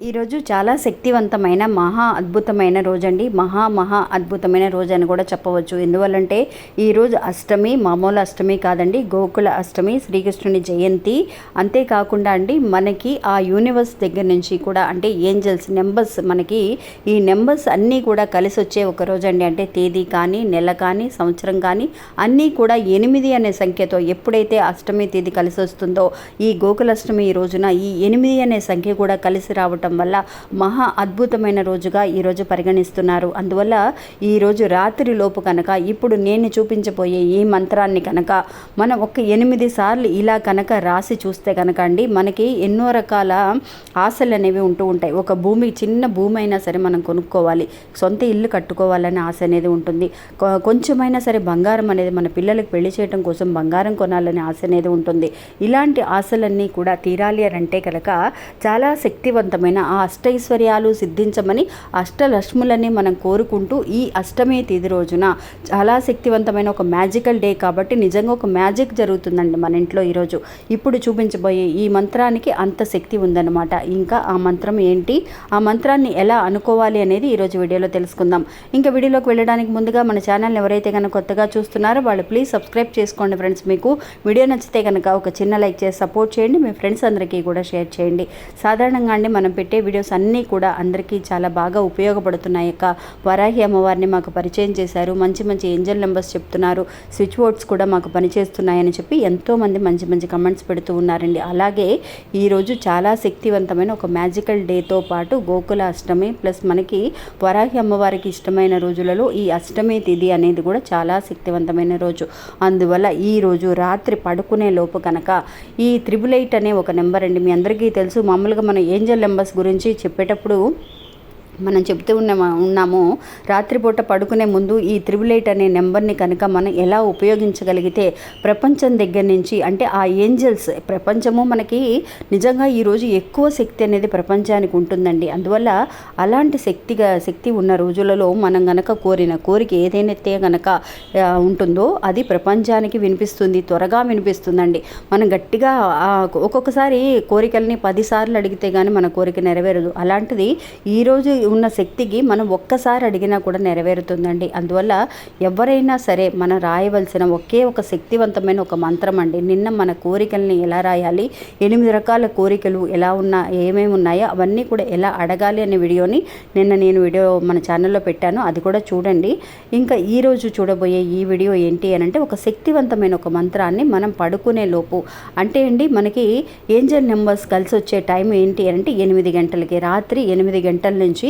ఈరోజు చాలా శక్తివంతమైన మహా అద్భుతమైన రోజండి. మహా మహా అద్భుతమైన రోజు అని కూడా చెప్పవచ్చు. ఎందువల్లంటే ఈరోజు అష్టమి మామూలు అష్టమి కాదండి గోకుల అష్టమి శ్రీకృష్ణుని జయంతి. అంతేకాకుండా అండి మనకి ఆ యూనివర్స్ దగ్గర నుంచి కూడా అంటే ఏంజల్స్ నెంబర్స్ మనకి ఈ నెంబర్స్ అన్నీ కూడా కలిసి వచ్చే ఒక రోజు అండి అంటే తేదీ కానీ నెల కానీ సంవత్సరం కానీ అన్నీ కూడా ఎనిమిది అనే సంఖ్యతో ఎప్పుడైతే అష్టమి తేదీ కలిసి వస్తుందో ఈ గోకులాష్టమి ఈ రోజున ఈ ఎనిమిది అనే సంఖ్య కూడా కలిసి రావటం వల్ల మహా అద్భుతమైన రోజుగా ఈరోజు పరిగణిస్తున్నారు. అందువల్ల ఈరోజు రాత్రి లోపు కనుక ఇప్పుడు నేను చూపించబోయే ఈ మంత్రాన్ని కనుక మనం ఒక ఎనిమిది సార్లు ఇలా కనుక రాసి చూస్తే కనుక అండి మనకి ఎన్నో రకాల ఆశలు అనేవి ఉంటూ ఉంటాయి. ఒక భూమి చిన్న భూమి అయినా సరే మనం కొనుక్కోవాలి. సొంత ఇల్లు కట్టుకోవాలనే ఆశ అనేది ఉంటుంది. కొ- కొంచెమైనా సరే బంగారం అనేది మన పిల్లలకు పెళ్ళి చేయడం కోసం బంగారం కొనాలనే ఆశ అనేది ఉంటుంది. ఇలాంటి ఆశలన్నీ కూడా తీరాలి అని అంటే కనుక చాలా శక్తివంతమైన ఆ అష్టైశ్వర్యాలు సిద్ధించమని అష్టలక్ష్ములని మనం కోరుకుంటూ ఈ అష్టమి తిథి రోజున చాలా శక్తివంతమైన ఒక మ్యాజికల్ డే కాబట్టి నిజంగా ఒక మ్యాజిక్ జరుగుతుందండి మన ఇంట్లో ఈరోజు. ఇప్పుడు చూపించబోయే ఈ మంత్రానికి అంత శక్తి ఉందన్నమాట. ఇంకా ఆ మంత్రం ఏంటి? ఆ మంత్రాన్ని ఎలా అనుకోవాలి అనేది ఈరోజు వీడియోలో తెలుసుకుందాం. ఇంకా వీడియోలోకి వెళ్ళడానికి ముందుగా మన ఛానల్ని ఎవరైతే కనుక కొత్తగా చూస్తున్నారో వాళ్ళు ప్లీజ్ సబ్స్క్రైబ్ చేసుకోండి ఫ్రెండ్స్. మీకు వీడియో నచ్చితే కనుక ఒక చిన్న లైక్ చేసి సపోర్ట్ చేయండి. మీ ఫ్రెండ్స్ అందరికీ కూడా షేర్ చేయండి. సాధారణంగా అండి మనం పెట్టే వీడియోస్ అన్నీ కూడా అందరికీ చాలా బాగా ఉపయోగపడుతున్నాయి. యొక్క వరాహి అమ్మవారిని మాకు పరిచయం చేశారు. మంచి మంచి ఏంజల్ నెంబర్స్ చెప్తున్నారు. స్విచ్ బోర్డ్స్ కూడా మాకు పనిచేస్తున్నాయని చెప్పి ఎంతోమంది మంచి మంచి కమెంట్స్ పెడుతూ ఉన్నారండి. అలాగే ఈరోజు చాలా శక్తివంతమైన ఒక మ్యాజికల్ డేతో పాటు గోకుల అష్టమి ప్లస్ మనకి వరాహి అమ్మవారికి ఇష్టమైన రోజులలో ఈ అష్టమి తిథి అనేది కూడా చాలా శక్తివంతమైన రోజు. అందువల్ల ఈ రోజు రాత్రి పడుకునే లోపు కనుక ఈ త్రిబుల్ ఎయిట్ అనే ఒక నెంబర్ అండి. మీ అందరికీ తెలుసు. మామూలుగా మనం ఏంజల్ నెంబర్స్ గురించి చెప్పేటప్పుడు మనం చెప్తూ ఉన్న ఉన్నాము రాత్రిపూట పడుకునే ముందు ఈ త్రిబుల్ ఎయిట్ అనే నెంబర్ని కనుక మనం ఎలా ఉపయోగించగలిగితే ప్రపంచం దగ్గర నుంచి అంటే ఆ ఏంజల్స్ ప్రపంచము మనకి నిజంగా ఈరోజు ఎక్కువ శక్తి అనేది ప్రపంచానికి ఉంటుందండి. అందువల్ల అలాంటి శక్తిగా శక్తి ఉన్న రోజులలో మనం గనక కోరిన కోరిక ఏదైతే గనక ఉంటుందో అది ప్రపంచానికి వినిపిస్తుంది త్వరగా వినిపిస్తుందండి. మనం గట్టిగా ఒక్కొక్కసారి కోరికల్ని పదిసార్లు అడిగితే కానీ మన కోరిక నెరవేరదు. అలాంటిది ఈరోజు ఉన్న శక్తికి మనం ఒక్కసారి అడిగినా కూడా నెరవేరుతుందండి. అందువల్ల ఎవరైనా సరే మనం రాయవలసిన ఒకే ఒక శక్తివంతమైన ఒక మంత్రం అండి. నిన్న మన కోరికల్ని ఎలా రాయాలి ఎనిమిది రకాల కోరికలు ఎలా ఉన్నా ఏమేమి ఉన్నాయో అవన్నీ కూడా ఎలా అడగాలి అనే వీడియోని నిన్న నేను వీడియో మన ఛానల్లో పెట్టాను. అది కూడా చూడండి. ఇంకా ఈరోజు చూడబోయే ఈ వీడియో ఏంటి అని అంటే ఒక శక్తివంతమైన ఒక మంత్రాన్ని మనం పడుకునే లోపు. అంటే అండి మనకి ఏంజల్ నెంబర్స్ కలిసి వచ్చే టైం ఏంటి అని అంటే ఎనిమిది గంటలకి రాత్రి ఎనిమిది గంటల నుంచి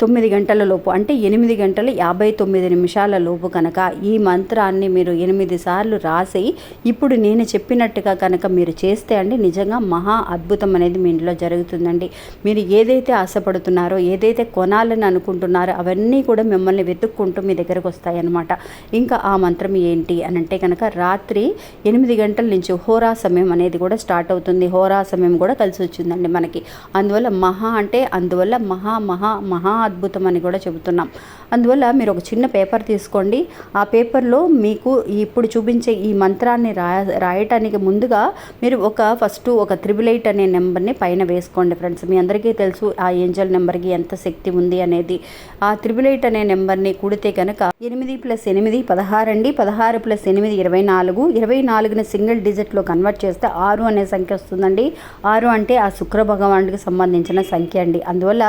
తొమ్మిది గంటల లోపు అంటే ఎనిమిది గంటల యాభై తొమ్మిది నిమిషాల లోపు కనుక ఈ మంత్రాన్ని మీరు ఎనిమిది సార్లు రాసి ఇప్పుడు నేను చెప్పినట్టుగా కనుక మీరు చేస్తే అండి నిజంగా మహా అద్భుతం అనేది మీ ఇంట్లో జరుగుతుందండి. మీరు ఏదైతే ఆశపడుతున్నారో ఏదైతే కొనాలని అనుకుంటున్నారో అవన్నీ కూడా మిమ్మల్ని వెతుక్కుంటూ మీ దగ్గరకు వస్తాయన్నమాట. ఇంకా ఆ మంత్రం ఏంటి అని అంటే కనుక రాత్రి ఎనిమిది గంటల నుంచి హోరా సమయం అనేది కూడా స్టార్ట్ అవుతుంది. హోరా సమయం కూడా కలిసి వచ్చిందండి మనకి. అందువల్ల మహా అంటే అందువల్ల మహా మహా మహా అద్భుతం అని కూడా చెబుతున్నాం. అందువల్ల మీరు ఒక చిన్న పేపర్ తీసుకోండి. ఆ పేపర్లో మీకు ఇప్పుడు చూపించే ఈ మంత్రాన్ని రాయ రాయటానికి ముందుగా మీరు ఒక ఫస్ట్ ఒక త్రిబుల్ ఎయిట్ అనే నెంబర్ని పైన వేసుకోండి ఫ్రెండ్స్. మీ అందరికీ తెలుసు ఆ ఏంజల్ నెంబర్కి ఎంత శక్తి ఉంది అనేది. ఆ త్రిబుల్ ఎయిట్ అనే నెంబర్ని కూడితే కనుక ఎనిమిది ప్లస్ ఎనిమిది పదహారు అండి. పదహారు ప్లస్ ఎనిమిది ఇరవై నాలుగు. ఇరవై నాలుగుని సింగిల్ డిజిట్లో కన్వర్ట్ చేస్తే ఆరు అనే సంఖ్య వస్తుందండి. ఆరు అంటే ఆ శుక్ర భగవానుడికి సంబంధించిన సంఖ్య అండి. అందువల్ల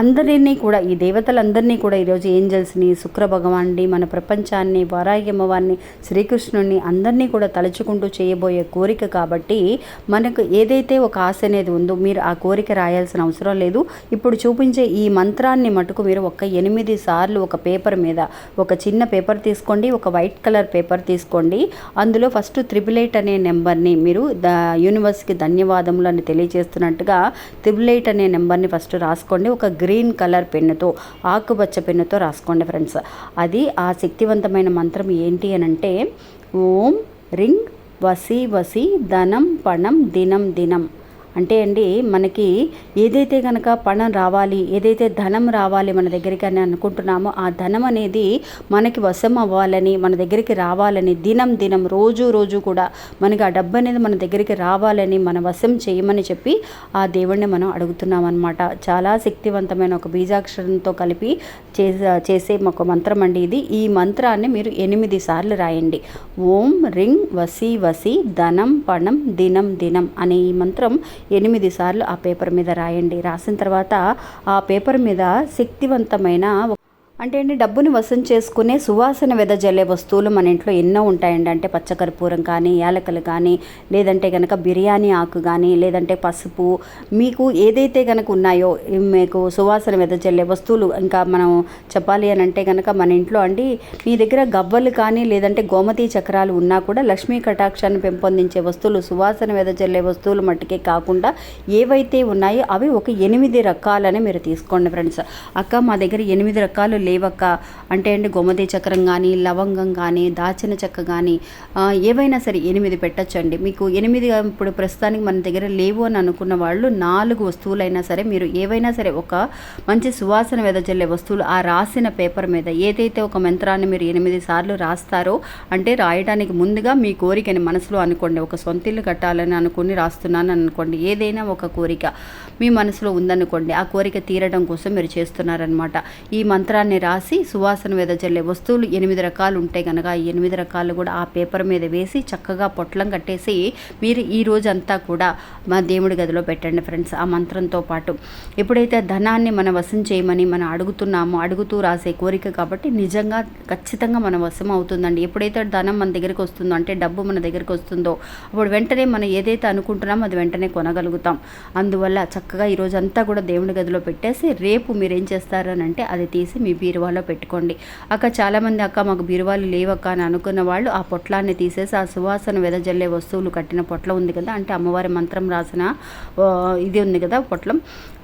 అందరినీ కూడా ఈ దేవతలందరినీ కూడా ఈరోజు ఏంజల్స్ని శుక్ర భగవాన్ని మన ప్రపంచాన్ని వారాహి అమ్మవారిని శ్రీకృష్ణుడిని అందరినీ కూడా తలుచుకుంటూ చేయబోయే కోరిక కాబట్టి మనకు ఏదైతే ఒక ఆశ అనేది ఉందో మీరు ఆ కోరిక రాయాల్సిన అవసరం లేదు. ఇప్పుడు చూపించే ఈ మంత్రాన్ని మటుకు మీరు ఒక ఎనిమిది సార్లు ఒక పేపర్ మీద ఒక చిన్న పేపర్ తీసుకోండి ఒక వైట్ కలర్ పేపర్ తీసుకోండి. అందులో ఫస్ట్ త్రిబుల్ ఎయిట్ అనే నెంబర్ని మీరు ద యూనివర్స్కి ధన్యవాదములు అని తెలియజేస్తున్నట్టుగా త్రిబుల్ ఎయిట్ అనే నెంబర్ని ఫస్ట్ రాసుకోండి. ఒక గ్రీన్ కలర్ పెన్నుతో ఆకుపచ్చ పెన్నుతో రాసుకోండి ఫ్రెండ్స్. అది ఆ శక్తివంతమైన మంత్రం ఏంటి అని అంటే ఓం రింగ్ వసి వసి ధనం పణం దినం దినం. అంటే అండి మనకి ఏదైతే కనుక పణం రావాలి ఏదైతే ధనం రావాలి మన దగ్గరికి అని అనుకుంటున్నామో ఆ ధనం అనేది మనకి వశం అవ్వాలని మన దగ్గరికి రావాలని దినం దినం రోజు రోజు కూడా మనకి ఆ డబ్బు అనేది మన దగ్గరికి రావాలని మన వశం చేయమని చెప్పి ఆ దేవుణ్ణి మనం అడుగుతున్నాం అనమాట చాలా శక్తివంతమైన ఒక బీజాక్షరంతో కలిపి చేసే చేసే ఒక మంత్రం అండి ఇది. ఈ మంత్రాన్ని మీరు ఎనిమిది సార్లు రాయండి. ఓం రింగ్ వసి వసి ధనం పణం దినం దినం అనే ఈ మంత్రం ఎనిమిది సార్లు ఆ పేపర్ మీద రాయండి. రాసిన తర్వాత ఆ పేపర్ మీద శక్తివంతమైన అంటే అండి డబ్బుని వసం చేసుకునే సువాసన వెదజల్లే వస్తువులు మన ఇంట్లో ఎన్నో ఉంటాయండి. అంటే పచ్చకర్పూరం కానీ యాలకలు కానీ లేదంటే కనుక బిర్యానీ ఆకు కానీ లేదంటే పసుపు. మీకు ఏదైతే కనుక ఉన్నాయో మీకు సువాసన వెదజల్లే వస్తువులు ఇంకా మనం చెప్పాలి అని అంటే కనుక మన ఇంట్లో అండి మీ దగ్గర గవ్వలు కానీ లేదంటే గోమతి చక్రాలు ఉన్నా కూడా లక్ష్మీ కటాక్షాన్ని పెంపొందించే వస్తువులు సువాసన వెదజల్లే వస్తువులు మట్టుకే కాకుండా ఏవైతే ఉన్నాయో అవి ఒక ఎనిమిది రకాలని మీరు తీసుకోండి ఫ్రెండ్స్. అక్క మా దగ్గర ఎనిమిది రకాలు లేవక్క అంటే అండి గోమతి చక్రం కానీ లవంగం కానీ దాచిన చెక్క కానీ ఏవైనా సరే ఎనిమిది పెట్టచ్చండి. మీకు ఎనిమిది ఇప్పుడు ప్రస్తుతానికి మన దగ్గర లేవు అని అనుకున్న వాళ్ళు నాలుగు వస్తువులైనా సరే మీరు ఏవైనా సరే ఒక మంచి సువాసన వెదజల్లే వస్తువులు ఆ రాసిన పేపర్ మీద ఏదైతే ఒక మంత్రాన్ని మీరు ఎనిమిది సార్లు రాస్తారో అంటే రాయడానికి ముందుగా మీ కోరికని మనసులో అనుకోండి. ఒక సొంత ఇల్లు కట్టాలని అనుకుని రాస్తున్నాను అనుకోండి. ఏదైనా ఒక కోరిక మీ మనసులో ఉందనుకోండి. ఆ కోరిక తీరడం కోసం మీరు చేస్తున్నారనమాట ఈ మంత్రాన్ని రాసి సువాసన వెదజల్లే వస్తువులు ఎనిమిది రకాలు ఉంటాయి కనుక ఈ ఎనిమిది రకాలు కూడా ఆ పేపర్ మీద వేసి చక్కగా పొట్లం కట్టేసి మీరు ఈ రోజంతా కూడా మా దేవుడి గదిలో పెట్టండి ఫ్రెండ్స్ ఆ మంత్రంతో పాటు. ఎప్పుడైతే ధనాన్ని మనం వశం చేయమని మనం అడుగుతున్నామో అడుగుతూ రాసే కోరిక కాబట్టి నిజంగా ఖచ్చితంగా మన వశం అవుతుందండి. ఎప్పుడైతే ధనం మన దగ్గరికి వస్తుందో అంటే డబ్బు మన దగ్గరికి వస్తుందో అప్పుడు వెంటనే మనం ఏదైతే అనుకుంటున్నామో అది వెంటనే కొనగలుగుతాం. అందువల్ల చక్కగా ఈ రోజంతా కూడా దేవుడి గదిలో పెట్టేసి రేపు మీరు ఏం చేస్తారు అంటే అది తీసి మీ బీరువాలో పెట్టుకోండి. అక్క చాలామంది అక్క మాకు బీరువాలు లేవక్క అని అనుకున్న వాళ్ళు ఆ పొట్లాన్ని తీసేసి ఆ సువాసన వెదజల్లే వస్తువులు కట్టిన పొట్ల ఉంది కదా అంటే అమ్మవారి మంత్రం రాసిన ఇది ఉంది కదా పొట్లం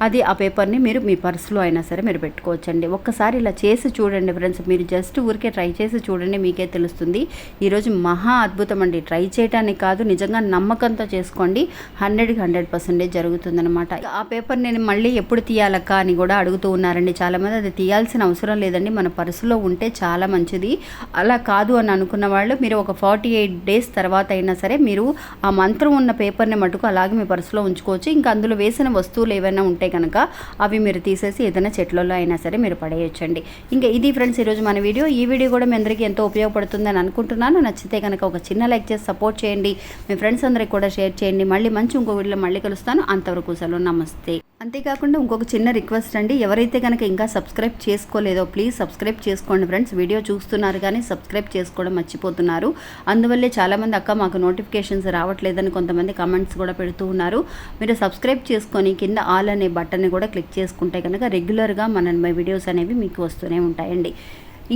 అది ఆ పేపర్ని మీరు మీ పర్సులో అయినా సరే మీరు పెట్టుకోవచ్చండి. ఒక్కసారి ఇలా చేసి చూడండి ఫ్రెండ్స్ మీరు జస్ట్ ఊరికే ట్రై చేసి చూడండి మీకే తెలుస్తుంది. ఈరోజు మహా అద్భుతం అండి. ట్రై చేయడానికి కాదు నిజంగా నమ్మకంతో చేసుకోండి. హండ్రెడ్కి హండ్రెడ్ పర్సెంటేజ్ జరుగుతుందనమాట ఆ పేపర్ నేను మళ్ళీ ఎప్పుడు తీయాలక్క అని కూడా అడుగుతూ ఉన్నారండి. చాలామంది అది తీయాల్సిన అవసరం లేదండి. మన పర్సులో ఉంటే చాలా మంచిది. అలా కాదు అని అనుకున్న వాళ్ళు మీరు ఒక ఫార్టీ ఎయిట్ డేస్ తర్వాత అయినా సరే మీరు ఆ మంత్రం ఉన్న పేపర్ని మటుకు అలాగే మీ పర్సులో ఉంచుకోవచ్చు. ఇంకా అందులో వేసిన వస్తువులు ఏవైనా ఉంటే కనుక అవి మీరు తీసేసి ఏదైనా చెట్లలో అయినా సరే మీరు పడేయొచ్చండి. ఇంకా ఇది ఫ్రెండ్స్ ఈరోజు మన వీడియో. ఈ వీడియో కూడా మీ అందరికీ ఎంతో ఉపయోగపడుతుందని అనుకుంటున్నాను. నచ్చితే కనుక ఒక చిన్న లైక్ చేసి సపోర్ట్ చేయండి. మీ ఫ్రెండ్స్ అందరికి కూడా షేర్ చేయండి. మళ్ళీ మంచి ఇంకో వీడియోలో మళ్ళీ కలుస్తాను. అంతవరకు సెలవు. నమస్తే. అంతేకాకుండా ఇంకొక చిన్న రిక్వెస్ట్ అండి. ఎవరైతే కనుక ఇంకా సబ్స్క్రైబ్ చేసుకోలేదో ప్లీజ్ సబ్స్క్రైబ్ చేసుకోండి ఫ్రెండ్స్. వీడియో చూస్తున్నారు కానీ సబ్స్క్రైబ్ చేసుకోవడం మర్చిపోతున్నారు. అందువల్లే చాలామంది అక్క మాకు నోటిఫికేషన్స్ రావట్లేదని కొంతమంది కమెంట్స్ కూడా పెడుతూ ఉన్నారు. మీరు సబ్స్క్రైబ్ చేసుకొని కింద ఆల్ అనే బటన్ని కూడా క్లిక్ చేసుకుంటే కనుక రెగ్యులర్గా మన వీడియోస్ అనేవి మీకు వస్తూనే ఉంటాయండి.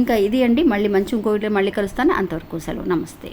ఇంకా ఇది అండి. మళ్ళీ మంచి ఇంకో వీడియో మళ్ళీ కలుస్తాను. అంతవరకు సెలవు. నమస్తే.